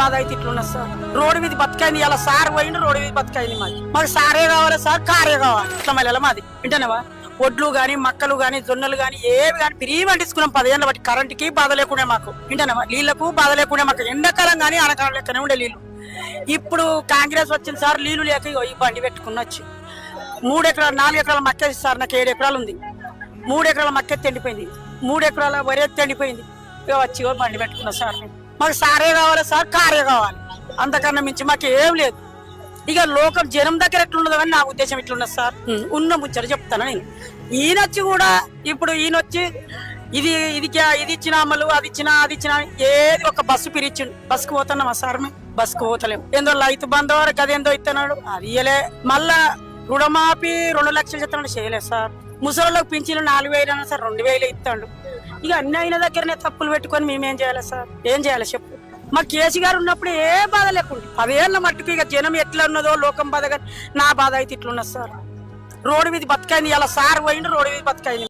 బాధ అయితే ఇట్లున్నది sir. Road మీద బతకైంది ఇలా సార్ పోయిండు రోడ్డు మీద బతకైంది మాది. మాకు సారే కావాలి సార్ కారే కావాలి. ఇట్లా మళ్ళీ మాది? వింటానవా? ఒడ్లు గాని మక్కలు గాని జొన్నలు గాని ఏవి గాని పిరిగి పండించుకున్నాం పదేళ్ళ బట్టి కరెంట్కి బాధ లేకుండా మాకు. వింటానవా? నీళ్ళకు బాధ లేకుండా మాకు. ఎండాకాలం కానీ ఆనకాలం లెక్కనే ఉండే నీళ్ళు. ఇప్పుడు కాంగ్రెస్ వచ్చింది సార్ నీళ్ళు లేక ఇగో ఈ బండి పెట్టుకుని వచ్చి మూడు ఎకరాలు నాలుగు ఎకరాల మక్కేసి సార్ నాకు ఏడు ఎకరాలు ఉంది. మూడు ఎకరాల మక్కెత్తి ఎండిపోయింది మూడు ఎకరాల వరి ఎత్తి ఎండిపోయింది వచ్చి బండి పెట్టుకున్నా సార్ నేను. మాకు సారే కావాలి సార్ కారే కావాలి. అంతకన్నా మించి మాకు ఏం లేదు. ఇక లోకం జనం దగ్గర ఎట్లున్నదో అని నా ఉద్దేశం ఇట్లున్నది సార్. ఉన్న ముచ్చట చెప్తాను నేను. ఈయనొచ్చి కూడా ఇప్పుడు ఈయనొచ్చి ఇది ఇది క్యా- ఇది ఇచ్చిన అమలు అది ఇచ్చిన అది ఇచ్చిన ఏది ఒక బస్సు పిరిచిండు బస్సుకు పోతున్నామా సార్ మేము? బస్సుకు పోతలేము. ఏందో లైతు బంధు వరకు అదేందో ఇస్తున్నాడు అది ఇయ్యలే. మళ్ళా రుణమాఫీ రెండు లక్షలు చెప్తున్నాడు చేయలేదు సార్. ముసలిలోకి పింఛన్లు నాలుగు వేలు అన్నా సార్ రెండు వేలు ఇస్తాడు ఇక అన్ని అయిన దగ్గరనే తప్పులు పెట్టుకొని మేమేం చేయాలి సార్? ఏం చేయాలి చెప్పు? మా కేసీ గారు ఉన్నప్పుడు ఏ బాధ లేకుండా. పదేళ్ళ మట్టుకు ఇక జనం ఎట్లా ఉన్నదో లోకం బాధ కానీ నా బాధ అయితే ఇట్లున్నది సార్. రోడ్డు మీద బతకైంది ఇలా సార్ పోయిండు రోడ్డు మీద బతకైంది.